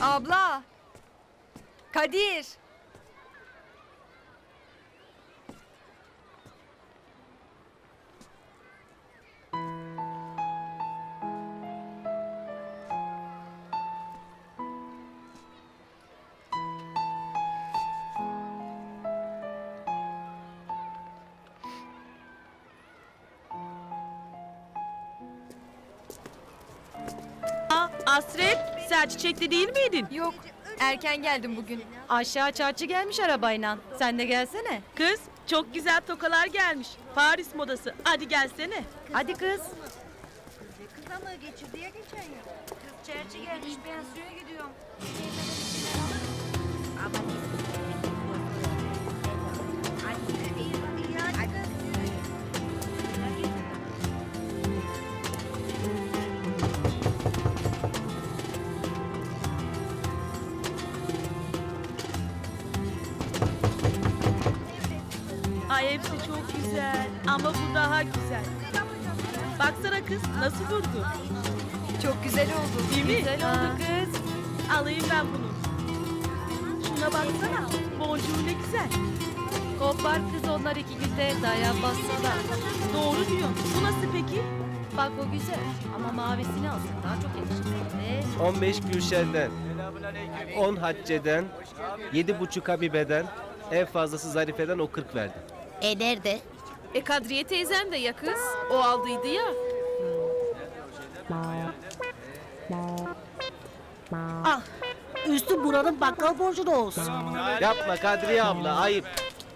Abla. Kadir. Aa, Asret, sen çiçekli değil miydin? Yok. Erken geldim bugün. Aşağı çarşı gelmiş arabayla. Sen de gelsene. Kız, çok güzel tokalar gelmiş. Paris modası. Hadi gelsene. Hadi kız. Kız ama geçirdi ya geçen yıl. Kız çerçi gelmiş ben suya gidiyorum. Ama hepsi çok güzel. Ama bu daha güzel. Baksana kız, nasıl durdu? Çok güzel oldu. Değil mi? Güzel oldu kız. Alayım ben bunu. Şuna baksana. Boncuğu ne güzel. Kopar kız onlar iki günde dayan bassana. Doğru diyor. Bu nasıl peki? Bak o güzel. Ama mavisini alsın daha çok yakışır sana. 15 Gülşen'den, 10 Hacce'den, 7,5 Habibe'den, en fazlası Zarife'den o 40 verdi. E nerede? E Kadriye teyzem de ya kız. O aldıydı ya. Ah, üstü buranın bakkal borcunu olsun. Yapma Kadriye abla, ayıp.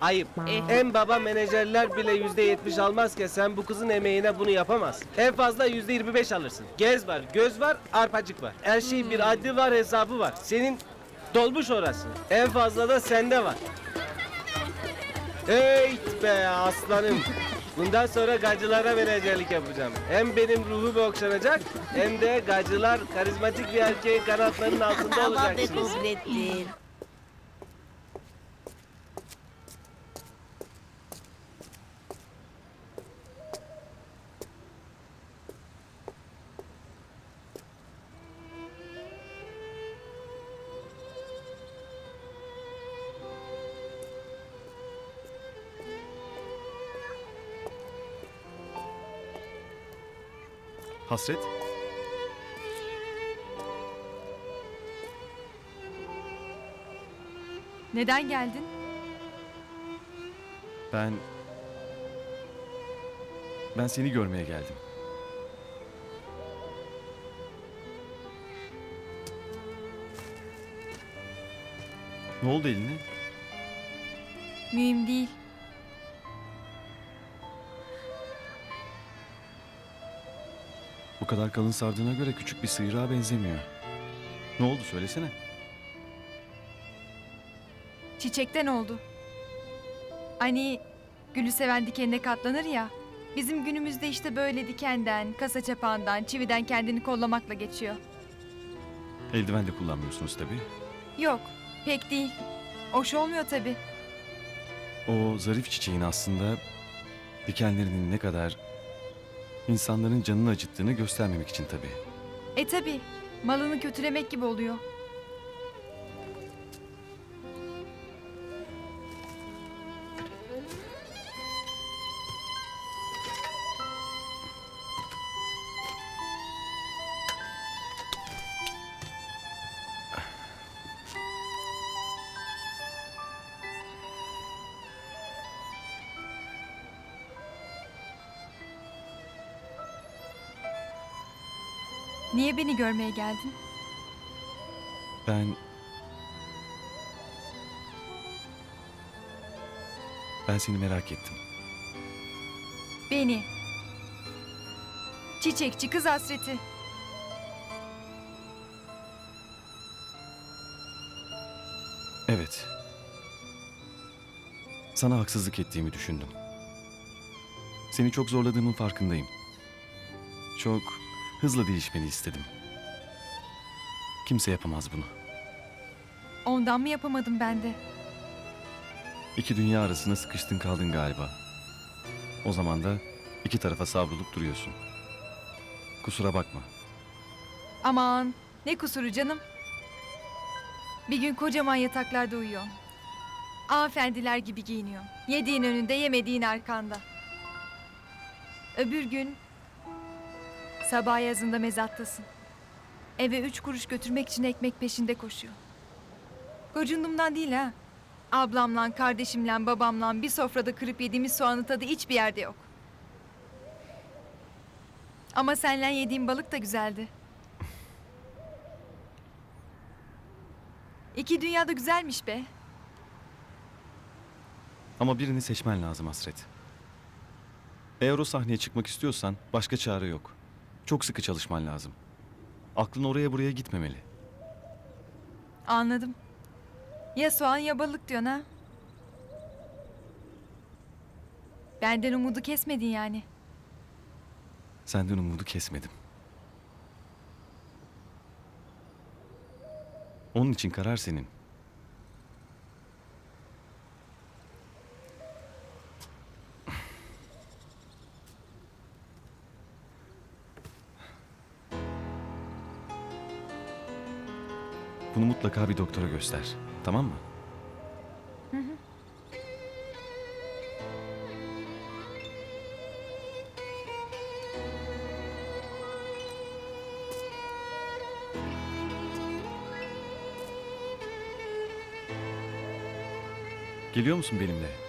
Ayıp. En baba menajerler bile yüzde yetmiş almazken sen bu kızın emeğine bunu yapamazsın. En fazla yüzde yirmi beş alırsın. Gez var, göz var, arpacık var. Her şeyin bir adli var, hesabı var. Senin dolmuş orası. En fazla da sende var. Hey be aslanım. Bundan sonra gacılara menajerlik yapacağım. Hem benim ruhum okşanacak hem de gacılar karizmatik bir erkeğin kanatlarının altında Aman be olacaksınız. Kudrettin. Hasret, Neden geldin? ben... Ben seni görmeye geldim. Ne oldu eline? Mühim değil. Kadar kalın sardığına göre küçük bir sıyırığa benzemiyor. Ne oldu söylesene. Çiçekten oldu. Hani gülü seven dikenine katlanır ya. Bizim günümüzde işte böyle dikenden, kasa çapağından, çividen kendini kollamakla geçiyor. Eldiven de kullanmıyorsunuz tabii. Yok, pek değil. Hoş olmuyor tabii. O zarif çiçeğin aslında dikenlerinin ne kadar insanların canını acıttığını göstermemek için tabii. E tabii, malını kötülemek gibi oluyor. Niye beni görmeye geldin? Ben... Ben seni merak ettim. Beni. Çiçekçi kız hasreti. Evet. Sana haksızlık ettiğimi düşündüm. Seni çok zorladığımın farkındayım. Çok hızlı değişmeni istedim. Kimse yapamaz bunu. Ondan mı yapamadım ben de? İki dünya arasına sıkıştın kaldın galiba. O zaman da iki tarafa savrulup duruyorsun. Kusura bakma. Aman ne kusuru canım. Bir gün kocaman yataklarda uyuyor. Hanımefendiler gibi giyiniyor. Yediğin önünde, yemediğin arkanda. Öbür gün sabah yazında mezattasın. Eve üç kuruş götürmek için ekmek peşinde koşuyor. Gocundumdan değil ha. Ablamla, kardeşimle, babamla bir sofrada kırıp yediğimiz soğanın tadı hiçbir yerde yok. Ama senle yediğim balık da güzeldi. İki dünyada güzelmiş be. Ama birini seçmen lazım Hasret. Eğer o sahneye çıkmak istiyorsan başka çare yok. Çok sıkı çalışman lazım. Aklın oraya buraya gitmemeli. Anladım. Ya soğan ya balık diyorsun ha? Benden umudu kesmedin yani. Senden umudu kesmedim. Onun için karar senin. Bunu mutlaka bir doktora göster. Tamam mı? Geliyor musun benimle?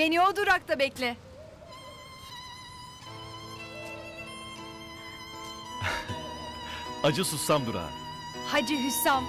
Beni o durakta bekle. Acı sussam durağı. Hacı Hüssam.